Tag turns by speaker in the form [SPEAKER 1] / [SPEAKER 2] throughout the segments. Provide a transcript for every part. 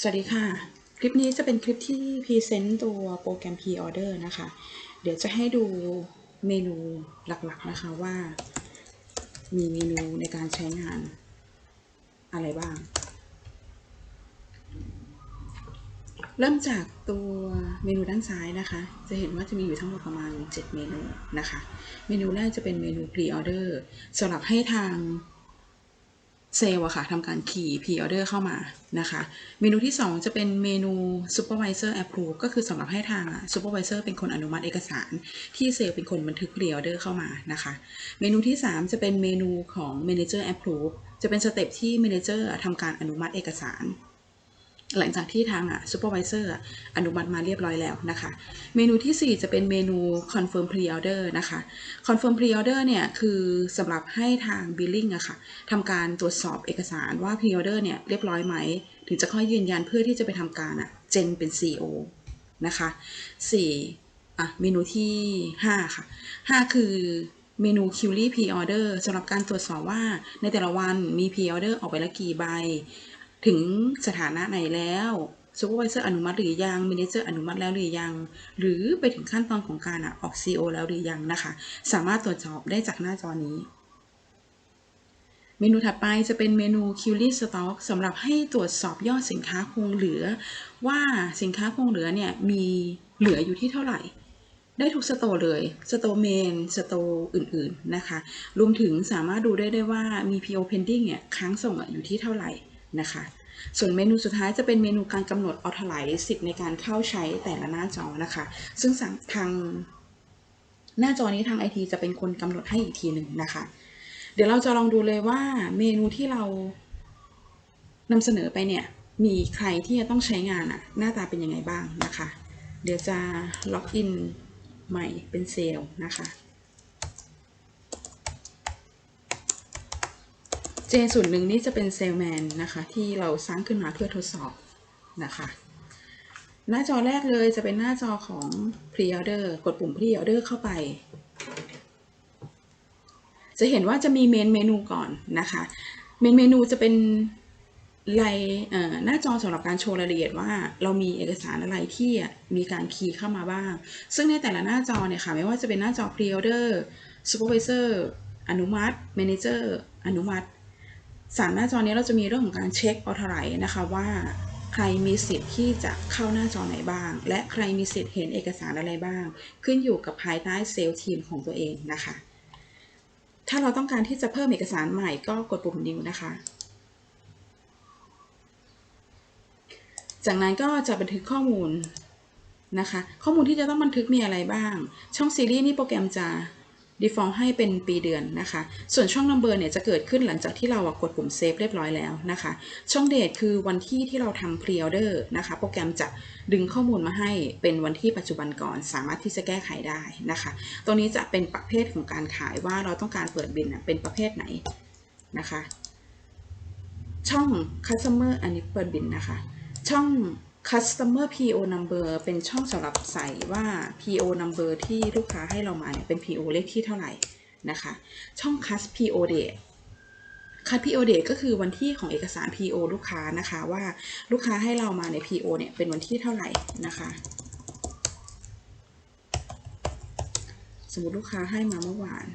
[SPEAKER 1] สวัสดีค่ะ คลิปนี้จะเป็นคลิปที่พรีเซนต์ตัวโปรแกรม Pre-Order นะคะ เดี๋ยวจะให้ดูเมนูหลักๆนะคะว่า มีเมนูในการใช้งานอะไรบ้าง เริ่มจากตัวเมนูด้านซ้ายนะคะ จะเห็นว่าจะมีอยู่ทั้งหมดประมาณ 7 เมนูนะคะ เมนูแรกจะเป็นเมนู Pre-Order สำหรับให้ทาง เซลล์อะค่ะทำการคีย์ Pre-Order เข้ามานะคะ เมนูที่ 2 จะเป็นเมนู Supervisor Approve ก็คือสำหรับให้ทางอะ Supervisor เป็นคนอนุมัติเอกสาร ที่เซลล์เป็นคนบันทึก Pre-Order เข้ามานะคะ เมนูที่ 3 จะเป็นเมนูของ Manager Approve จะเป็นสเต็ปที่ Manager ทำการอนุมัติเอกสาร หลังจากที่ทางอะ supervisor อะอนุมัติมาเรียบร้อยแล้วนะคะ เมนูที่ 4 จะเป็นเมนู confirm pre-order นะคะ confirm pre-order เนี่ย คือสำหรับให้ทาง billing อะค่ะทำการตรวจสอบเอกสารว่า pre-order เนี่ย เรียบร้อยไหม ถึงจะค่อยยืนยันเพื่อที่จะไปทำการอะ gen เป็น CO นะคะ 4. อะ เมนูที่ 5 ค่ะ 5 คือเมนู query pre-order สำหรับการตรวจสอบว่าในแต่ละวันมี pre-order ออกไปล้วกี่ใบ ถึงสถานะไหนแล้วซูเปอร์วิเซอร์อนุมัติหรือยังมินิเจอร์อนุมัติแล้วหรือยัง หรือไปถึงขั้นตอนของการออก CO แล้วหรือยังนะคะ สามารถตรวจสอบได้จากหน้าจอนี้ เมนูถัดไปจะเป็นเมนู Query Stock สำหรับให้ตรวจสอบยอดสินค้าคงเหลือ ว่าสินค้าคงเหลือเนี่ยมีเหลืออยู่ที่เท่าไหร่ ได้ทุกสโตร์เลย สโตร์เมน สโตร์อื่นๆนะคะ รวมถึงสามารถดูได้ได้วยว่ามี PO pending เนี่ยค้างส่งอยู่ที่เท่าไหร่ นะคะ ส่วนเมนูสุดท้ายจะเป็นเมนูการกำหนด authorize สิทธิ์ในการเข้าใช้แต่ละหน้าจอนะคะ ซึ่งทางหน้าจอนี้ทาง IT จะเป็นคนกำหนดให้อีกทีหนึ่งนะคะ เดี๋ยวเราจะลองดูเลยว่าเมนูที่เรานำเสนอไปเนี่ยมีใครที่จะต้องใช้งานอะหน้าตาเป็นยังไงบ้างนะคะ เดี๋ยวจะล็อกอินใหม่เป็นเซลล์นะคะ ส่วนหนึ่งนี่จะเป็นเซลแมนนะคะที่เราสร้างขึ้นมาเพื่อทดสอบนะคะ หน้าจอแรกเลยจะเป็นหน้าจอของ Pre-order กดปุ่ม Pre-order เข้าไป จะเห็นว่าจะมีเมนเมนูก่อนนะคะเมนเมนูจะเป็นรายหน้าจอสำหรับการโชว์รายละเอียดว่าเรามีเอกสารอะไรที่มีการคีย์เข้ามาบ้าง ซึ่งในแต่ละหน้าจอเนี่ยค่ะ ไม่ว่าจะเป็นหน้าจอ Pre-order Supervisor อนุมัติ Manager อนุมัติ สามหน้าจอนี้เราจะมีเรื่องของการเช็คออทไรนะคะว่าใครมีสิทธิ์ที่จะเข้าหน้าจอไหนบ้าง และใครมีสิทธิ์เห็นเอกสารอะไรบ้าง ขึ้นอยู่กับภายใต้เซลล์ทีมของตัวเองนะคะ ถ้าเราต้องการที่จะเพิ่มเอกสารใหม่ก็กดปุ่ม new นะคะ จากนั้นก็จะบันทึกข้อมูลนะคะ ข้อมูลที่จะต้องบันทึกมีอะไรบ้าง ช่องซีรีส์นี่โปรแกรมจะ default ให้เป็นปีเดือนนะคะ ส่วนช่อง number เนี่ยจะเกิดขึ้นหลังจากที่เรากดปุ่ม save เรียบร้อยแล้วนะคะ ช่อง date คือวันที่ที่เราทำ pre-order นะคะ โปรแกรมจะดึงข้อมูลมาให้เป็นวันที่ปัจจุบันก่อน สามารถที่จะแก้ไขได้นะคะ ตัวนี้จะเป็นประเภทของการขายว่าเราต้องการเปิดบินเป็นประเภทไหนนะคะ ช่อง customer อันนี้เปิดบินนะคะ ช่อง customer PO number เป็นช่องสำหรับใส่ว่า PO number ที่ลูกค้าให้เรามาเนี่ยเป็น PO เลขที่เท่าไหร่นะคะ ช่อง cust PO date cust PO date ก็คือวันที่ของเอกสาร PO ลูกค้านะคะว่าลูกค้าให้เรามาใน PO เนี่ยเป็นวันที่เท่าไหร่นะคะ สมมติลูกค้าให้มาเมื่อวาน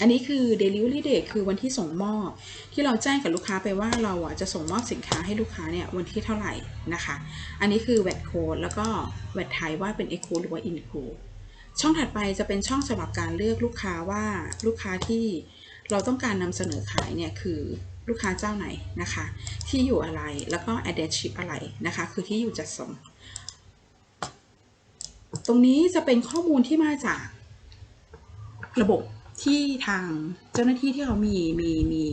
[SPEAKER 1] อันนี้คือ delivery date คือวันที่ส่งมอบ ที่เราแจ้งกับลูกค้าไปว่าเราอะจะส่งมอบสินค้าให้ลูกค้าเนี่ยวันที่เท่าไหร่นะคะ อันนี้คือ VAT code แล้วก็ VAT ไทยว่าเป็น exclude หรือว่า include ช่องถัดไปจะเป็นช่องสำหรับการเลือกลูกค้าว่าลูกค้าที่เราต้องการนำเสนอขายเนี่ยคือลูกค้าเจ้าไหนนะคะ ที่อยู่อะไรแล้วก็ address ship อะไรนะคะ คือที่อยู่จัดส่ง ตรงนี้จะเป็นข้อมูลที่มาจากระบบ ที่ทางเจ้าหน้าที่ที่เขามีมีมี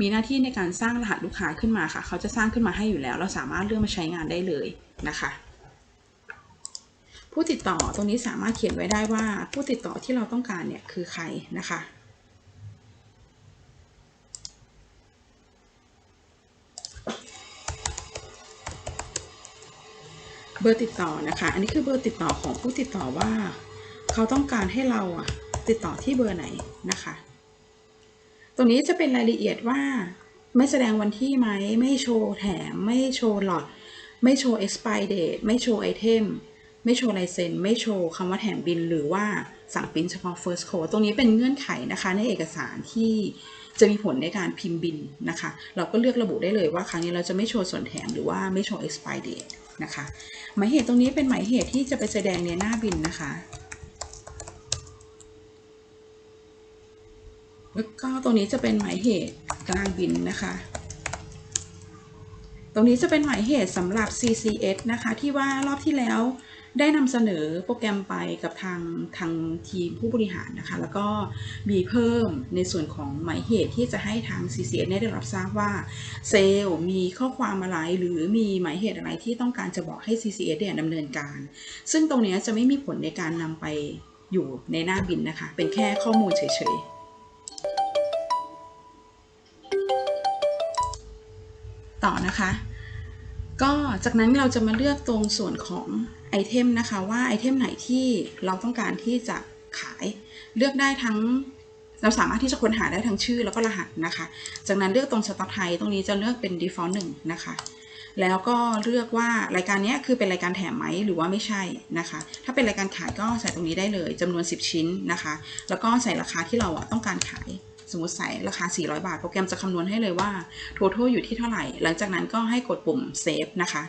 [SPEAKER 1] มีหน้าที่ในการสร้างรหัสลูกค้าขึ้นมาค่ะ เขาจะสร้างขึ้นมาให้อยู่แล้ว เราสามารถเลือกมาใช้งานได้เลยนะคะ ผู้ติดต่อตรงนี้สามารถเขียนไว้ได้ว่าผู้ติดต่อที่เราต้องการเนี่ยคือใครนะคะเบอร์ติดต่อนะคะ อันนี้คือเบอร์ติดต่อของผู้ติดต่อว่า เขาต้องการให้เราอะ ติดต่อที่เบอร์ไหนนะคะ ตรงนี้จะเป็นรายละเอียดว่าไม่แสดงวันที่ไหม ไม่โชว์แถม ไม่โชว์หลอด ไม่โชว์ expire date ไม่โชว์ไอเทม ไม่โชว์ลายเซ็น ไม่โชว์คำว่าแถมบิน หรือว่าสั่งปริ้นเฉพาะ first code ตรงนี้เป็นเงื่อนไขนะคะ ในเอกสารที่จะมีผลในการพิมพ์บินนะคะ เราก็เลือกระบุได้เลยว่าครั้งนี้เราจะไม่โชว์ส่วนแถมหรือว่าไม่โชว์ expire date นะคะ หมายเหตุตรงนี้เป็นหมายเหตุที่จะไปแสดงในหน้าบินนะคะ แล้ว ก็ตรงนี้จะเป็นหมายเหตุกลางบินนะคะ ตรงนี้จะเป็นหมายเหตุสำหรับ CCS นะคะ ที่ว่ารอบที่แล้วได้นำเสนอโปรแกรมไปกับทางทางทีมผู้บริหารนะคะ แล้วก็มีเพิ่มในส่วนของหมายเหตุที่จะให้ทาง CCS ได้รับทราบว่าเซลล์มีข้อความอะไรหรือมีหมายเหตุอะไรที่ต้องการจะบอกให้ CCS เนี่ยดำเนินการ ซึ่งตรงนี้จะไม่มีผลในการนำไปอยู่ในหน้าบินนะคะ เป็นแค่ข้อมูลเฉยๆ ต่อนะคะ ก็จากนั้นเราจะมาเลือกตรงส่วนของไอเทมนะคะว่าไอเทมไหนที่เราต้องการที่จะขายเลือกได้ทั้งเราสามารถที่จะค้นหาได้ทั้งชื่อแล้วก็รหัสนะคะ จากนั้นเลือกตรงสต็อกไทยตรงนี้จะเลือกเป็น default 1นะคะ แล้วก็เลือกว่ารายการนี้คือเป็นรายการแถมไหมหรือว่าไม่ใช่นะคะ ถ้าเป็นรายการขายก็ใส่ตรงนี้ได้เลยจำนวน 10 ชิ้นนะคะ แล้วก็ใส่ราคาที่เราต้องการขาย สมมติใส่ราคา 400 บาท โปรแกรมจะคำนวณให้เลยว่า total อยู่ที่เท่าไหร่ หลังจากนั้นก็ให้กดปุ่ม save นะคะ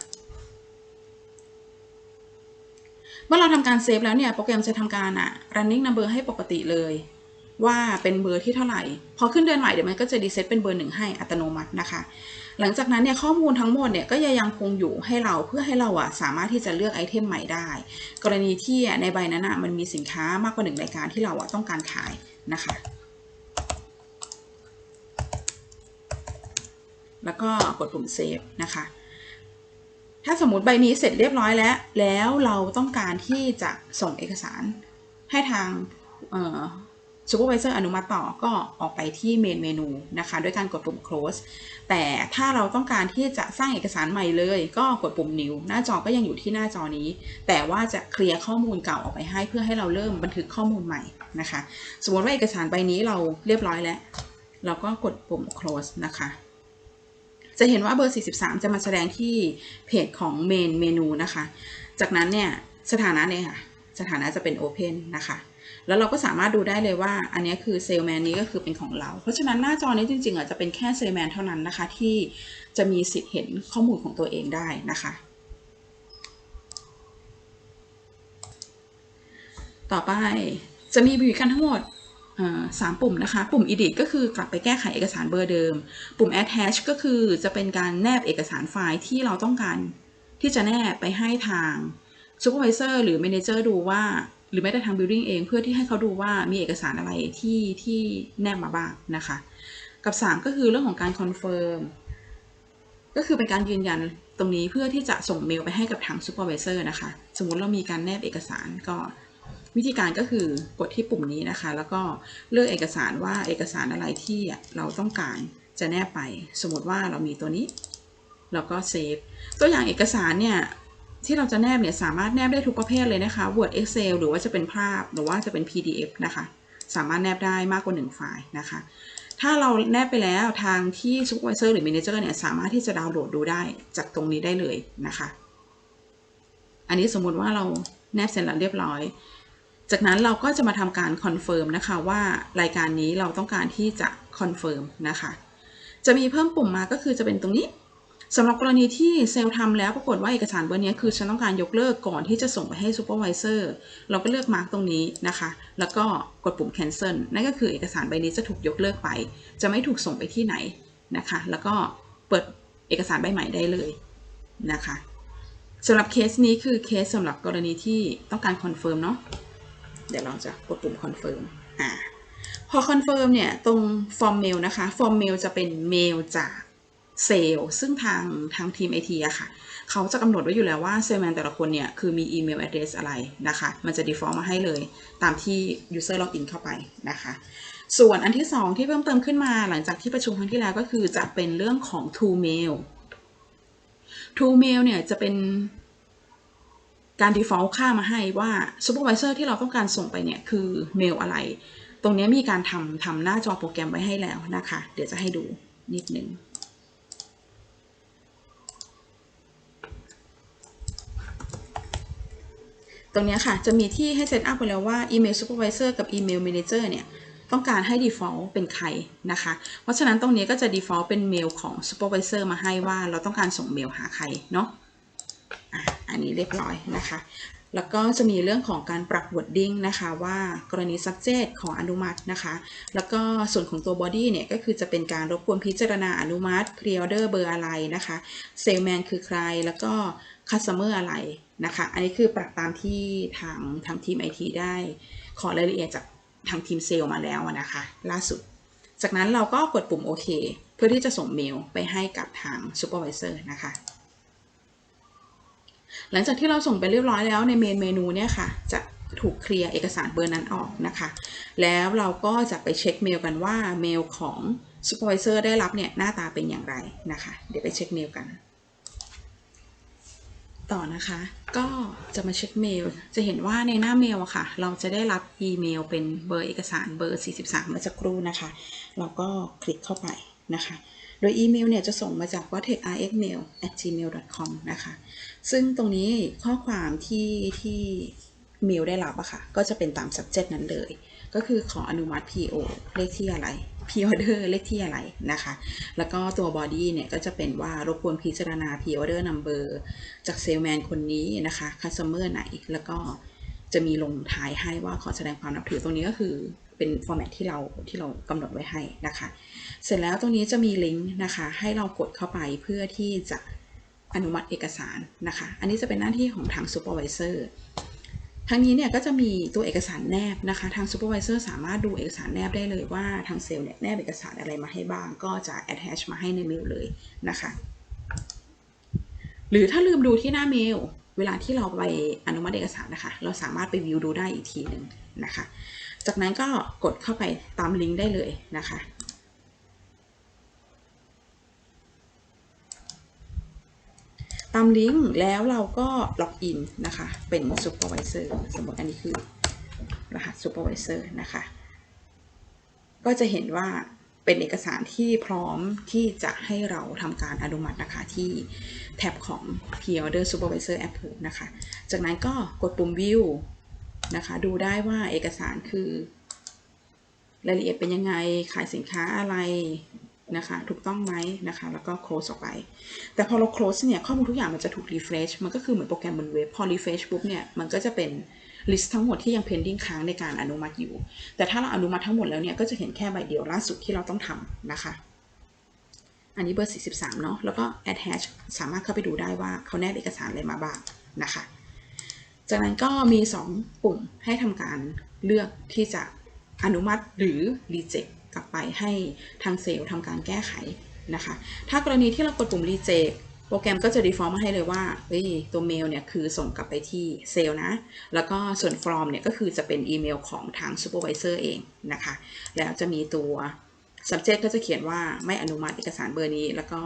[SPEAKER 1] เมื่อเราทำการเซฟแล้วเนี่ยโปรแกรมจะทำการอะ running number ให้ปกติเลย ว่าเป็นเบอร์ที่เท่าไหร่ พอขึ้นเดือนใหม่เดี๋ยวมันก็จะรีเซ็ตเป็นเบอร์หนึ่งให้อัตโนมัตินะคะ หลังจากนั้นเนี่ยข้อมูลทั้งหมดเนี่ยก็ยังคงอยู่ให้เราเพื่อให้เราอะสามารถที่จะเลือกไอเทมใหม่ได้ กรณีที่ในใบนั้นอะมันมีสินค้ามากกว่าหนึ่งรายการที่เราอะต้องการขายนะคะ แล้วก็กดปุ่มเซฟนะคะ ถ้าสมมติใบนี้เสร็จเรียบร้อยแล้ว แล้วเราต้องการที่จะส่งเอกสารให้ทางซูเปอร์วิเซอร์อนุมัติต่อก็ออกไปที่เมนเมนูนะคะด้วยการกดปุ่ม close แต่ถ้าเราต้องการที่จะสร้างเอกสารใหม่เลย ก็กดปุ่ม new หน้าจอก็ยังอยู่ที่หน้าจอนี้ แต่ว่าจะเคลียร์ข้อมูลเก่าออกไปให้เพื่อให้เราเริ่มบันทึกข้อมูลใหม่นะคะ สมมติว่าเอกสารใบนี้เราเรียบร้อยแล้ว เราก็กดปุ่ม close นะคะ จะเห็นว่าเบอร์ 43 จะมาแสดงที่เพจของเมนเมนูนะคะ จากนั้นเนี่ยสถานะเนี่ยค่ะ สถานะจะเป็น Open นะคะแล้วเราก็สามารถดูได้เลยว่าอันนี้คือเซลแมนนี้ก็คือเป็นของเรา เพราะฉะนั้นหน้าจอนี้จริงๆอะจะเป็นแค่เซลแมนเท่านั้นนะคะ ที่จะมีสิทธิ์เห็นข้อมูลของตัวเองได้นะคะ ต่อไปจะมีบริการทั้งหมด สามปุ่มนะคะ ปุ่ม edit ก็คือกลับไปแก้ไขเอกสารเบอร์เดิม ปุ่ม attach ก็คือจะเป็นการแนบเอกสารไฟล์ที่เราต้องการที่จะแนบไปให้ทาง supervisor หรือ manager ดูว่า หรือแม้แต่ทาง building เองเพื่อที่ให้เขาดูว่ามีเอกสารอะไรที่ที่แนบมาบ้างนะคะ กับ 3 ก็คือเรื่องของการ confirm ก็คือเป็นการยืนยันตรงนี้เพื่อที่จะส่งเมลไปให้กับทาง supervisor นะคะ สมมติเรามีการแนบเอกสารก็ วิธีการก็คือกดที่ปุ่มนี้นะคะ แล้วก็เลือกเอกสารว่าเอกสารอะไรที่เราต้องการจะแนบไป สมมติว่าเรามีตัวนี้เราก็เซฟตัวอย่างเอกสารเนี่ยที่เราจะแนบเนี่ยสามารถแนบได้ทุกประเภทเลยนะคะ Word Excel หรือว่าจะเป็นภาพหรือว่าจะเป็น PDF นะคะ สามารถแนบได้มากกว่า 1 ไฟล์นะคะ ถ้าเราแนบไปแล้วทางที่ Supervisor หรือ Manager เนี่ยสามารถที่จะดาวน์โหลดดูได้จากตรงนี้ได้เลยนะคะ อันนี้สมมติว่าเราแนบเสร็จแล้วเรียบร้อย จากนั้นเราก็จะมาทำการคอนเฟิร์มนะคะว่ารายการนี้เราต้องการที่จะคอนเฟิร์มนะคะ จะมีเพิ่มปุ่มมาก็คือจะเป็นตรงนี้สำหรับกรณีที่เซลล์ทำแล้วปรากฏว่าเอกสารเบอร์นี้คือฉันต้องการยกเลิกก่อนที่จะส่งไปให้ซูเปอร์วิเซอร์เราก็เลือกมาร์กตรงนี้นะคะ แล้วก็กดปุ่ม cancel นั่นก็คือเอกสารใบนี้จะถูกยกเลิกไป จะไม่ถูกส่งไปที่ไหนนะคะ แล้วก็เปิดเอกสารใบใหม่ได้เลยนะคะสำหรับเคสนี้คือเคสสำหรับกรณีที่ต้องการคอนเฟิร์มเนาะ เดี๋ยวเราจะกดปุ่มคอนเฟิร์มอ่าพอคอนเฟิร์มเนี่ย ตรงฟอร์มเมลนะคะฟอร์มเมลจะเป็นเมลจากเซลล์ซึ่งทางทางทีมไอทีอะค่ะ เขาจะกำหนดไว้อยู่แล้วว่าเซลแมนแต่ละคนเนี่ย คือมีอีเมล address อะไรนะคะ มันจะ default มาให้เลย ตามที่ user login เข้าไปนะคะ ส่วนอันที่ 2 ที่เพิ่มเติมขึ้นมาหลังจากที่ประชุมครั้งที่แล้วก็คือจะเป็นเรื่องของ to mail to mail เนี่ยจะเป็น การ default ค่ามาให้ว่า supervisor ที่เราต้องการส่งไปเนี่ยคือเมลอะไร ตรงนี้มีการทำทำหน้าจอโปรแกรมไว้ให้แล้วนะคะ เดี๋ยวจะให้ดูนิดนึงตรงนี้ค่ะ จะมีที่ให้เซตอัพไปแล้วว่า Email Supervisor กับ Email Manager เนี่ย ต้องการให้ Default เป็นใครนะคะ เพราะฉะนั้นตรงนี้ก็จะ Default เป็นเมลของ Supervisor มาให้ว่าเราต้องการส่งเมลหาใครเนาะ อันนี้เรียบร้อยนะคะ แล้วก็จะมีเรื่องของการปรับ wording นะคะว่ากรณี subject ขออนุมัตินะคะ แล้วก็ส่วนของตัว body เนี่ยก็คือจะเป็นการรบกวนพิจารณาอนุมัติ pre-order เบอร์อะไรนะคะ salesman คือใครแล้วก็ customer อะไรนะคะ อันนี้คือปรับตามที่ทางทางทีม IT ได้ขอรายละเอียดจากทางทีมเซลล์มาแล้วนะคะ ล่าสุด จากนั้นเราก็กดปุ่มโอเคเพื่อที่จะส่งเมลไปให้กับทาง supervisor นะคะ หลังจากที่เราส่งไปเรียบร้อยแล้วในเมนเมนูเนี่ยค่ะ จะถูกเคลียร์เอกสารเบอร์นั้นออกนะคะ แล้วเราก็จะไปเช็คเมลกันว่าเมลของ supervisor ได้รับเนี่ยหน้าตาเป็นอย่างไรนะคะ เดี๋ยวไปเช็คเมลกัน ต่อนะคะ ก็จะมาเช็คเมล จะเห็นว่าในหน้าเมลอะค่ะ เราจะได้รับอีเมลเป็นเบอร์เอกสารเบอร์ 43 เมื่อสักครู่นะคะ เราก็คลิกเข้าไปนะคะ โดยอีเมลเนี่ยจะส่งมาจาก w a t e c r x m a i l gmail.com นะคะ ซึ่งตรงนี้ข้อความที่ที่เมลได้รับอะค่ะ ก็จะเป็นตาม subject นั้นเลย ก็คือขออนุมัติ PO เลขที่อะไร P-order เลขที่อะไรนะคะ แล้วก็ตัว body เนี่ยก็จะเป็นว่ารบกวนพิจารณา P-order number จากเซลแมนคนนี้นะคะ customer ไหน แล้วก็จะมีลงท้ายให้ว่าขอแสดงความนับถือตรงนี้ก็คือเป็น format ที่เราที่เรากำหนดไว้ให้นะคะ เสร็จแล้วตรงนี้จะมีลิงก์นะคะ ให้เรากดเข้าไปเพื่อที่จะอนุมัติเอกสารนะคะ อันนี้จะเป็นหน้าที่ของทาง supervisor ทั้งนี้เนี่ยก็จะมีตัวเอกสารแนบนะคะ ทาง supervisor สามารถดูเอกสารแนบได้เลยว่าทางเซลล์เนี่ยแนบเอกสารอะไรมาให้บ้าง ก็จะ attach มาให้ในเมลเลยนะคะ หรือถ้าลืมดูที่หน้าเมล เวลาที่เราไปอนุมัติเอกสารนะคะ เราสามารถไปวิวดูได้อีกทีหนึ่งนะคะ จากนั้นก็กดเข้าไปตามลิงก์ได้เลยนะคะ ตามลิงก์แล้วเราก็ล็อกอินนะคะ เป็น supervisor สมมติอันนี้คือรหัส supervisor นะคะ ก็จะเห็นว่าเป็นเอกสารที่พร้อมที่จะให้เราทำการอนุมัตินะคะที่แท็บของ Pre-order Supervisor Approve นะคะ จากนั้นก็กดปุ่ม View นะคะ ดูได้ว่าเอกสารคือ รายละเอียดเป็นยังไง ขายสินค้าอะไร นะคะถูกต้องไหมนะคะแล้วก็ close ออกไป แต่พอเรา close เนี่ยข้อมูลทุกอย่างมันจะถูก refresh มันก็คือเหมือนโปรแกรมบนเว็บ พอ refresh ปุ๊บเนี่ยมันก็จะเป็น list ทั้งหมดที่ยัง pending ค้างในการอนุมัติอยู่ แต่ถ้าเราอนุมัติทั้งหมดแล้วเนี่ยก็จะเห็นแค่ใบเดียวล่าสุดที่เราต้องทำนะคะ อันนี้เบอร์ 43 เนาะแล้วก็ attach สามารถเข้าไปดูได้ว่าเขาแนบเอกสารอะไรมาบ้างนะคะ จากนั้นก็มี 2 ปุ่มให้ทำการเลือกที่จะอนุมัติหรือ reject กลับไปให้ทางเซลล์ทำการแก้ไขนะคะ ถ้ากรณีที่เรากดปุ่ม reject โปรแกรมก็จะ default มาให้เลยว่าเฮ้ยตัวเมลเนี่ยคือส่งกลับไปที่เซลล์นะ แล้วก็ส่วน from เนี่ยก็คือจะเป็นอีเมลของทาง supervisor เองนะคะ แล้วจะมีตัว subject ก็จะเขียนว่าไม่อนุมัติเอกสารเบอร์นี้ แล้วก็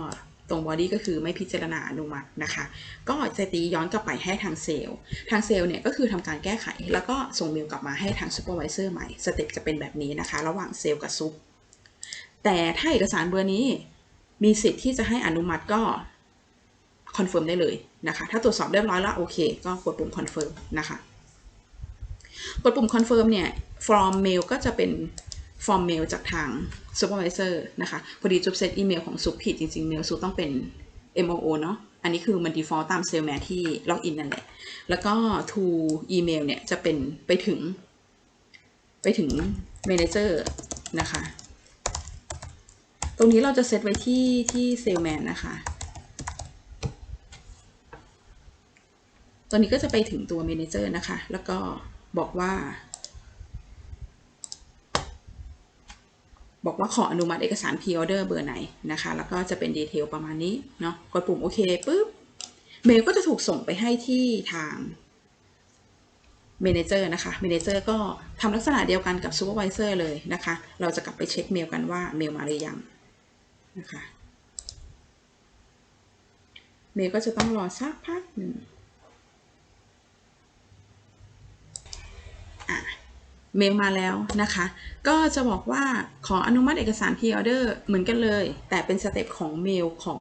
[SPEAKER 1] ตรง body ก็คือไม่พิจารณาอนุมัตินะคะ ก็จะตีย้อนกลับไปให้ทางเซลล์ ทางเซลล์เนี่ยก็คือทำการแก้ไข แล้วก็ส่งเมลกลับมาให้ทาง supervisor ใหม่ สเต็ปจะเป็นแบบนี้นะคะ ระหว่างเซลล์กับซุป แต่ถ้าเอกสารเบอร์นี้มีสิทธิ์ที่จะให้อนุมัติก็คอนเฟิร์มได้เลยนะคะ ถ้าตรวจสอบเรียบร้อยแล้วโอเค ก็กดปุ่มคอนเฟิร์มนะคะ กดปุ่มคอนเฟิร์มเนี่ย from mail ก็จะเป็น from mail จากทาง supervisor นะคะพอดีจุดเซตอีเมลของซุปผิดจริงๆเมลซุปต้องเป็น MOO เนาะอันนี้คือมัน default ตามเซลแมนที่ล็อกอินนั่นแหละ แล้วก็ to email เนี่ยจะเป็นไปถึง ไปถึง manager นะคะ ตรงนี้เราจะเซตไว้ที่ที่เซลแมนนะคะตอนนี้ก็จะไปถึงตัว Manager นะคะ แล้วก็บอกว่า บอกว่าขออนุมัติเอกสาร Pre-order เบอร์ไหนนะคะ แล้วก็จะเป็นดีเทลประมาณนี้เนาะกดปุ่มโอเคปุ๊บเมลก็จะถูกส่งไปให้ที่ทาง Manager นะคะ Manager ก็ทำลักษณะเดียวกันกับ Supervisor เลยนะคะ เราจะกลับไปเช็คเมลกันว่าเมลมาหรือยังนะคะเมลก็จะต้องรอสักพักหนึ่งอะ เมลมาแล้วนะคะ ก็จะบอกว่าขออนุมัติเอกสาร Pre-order เหมือนกันเลย แต่เป็นสเต็ปของเมลของ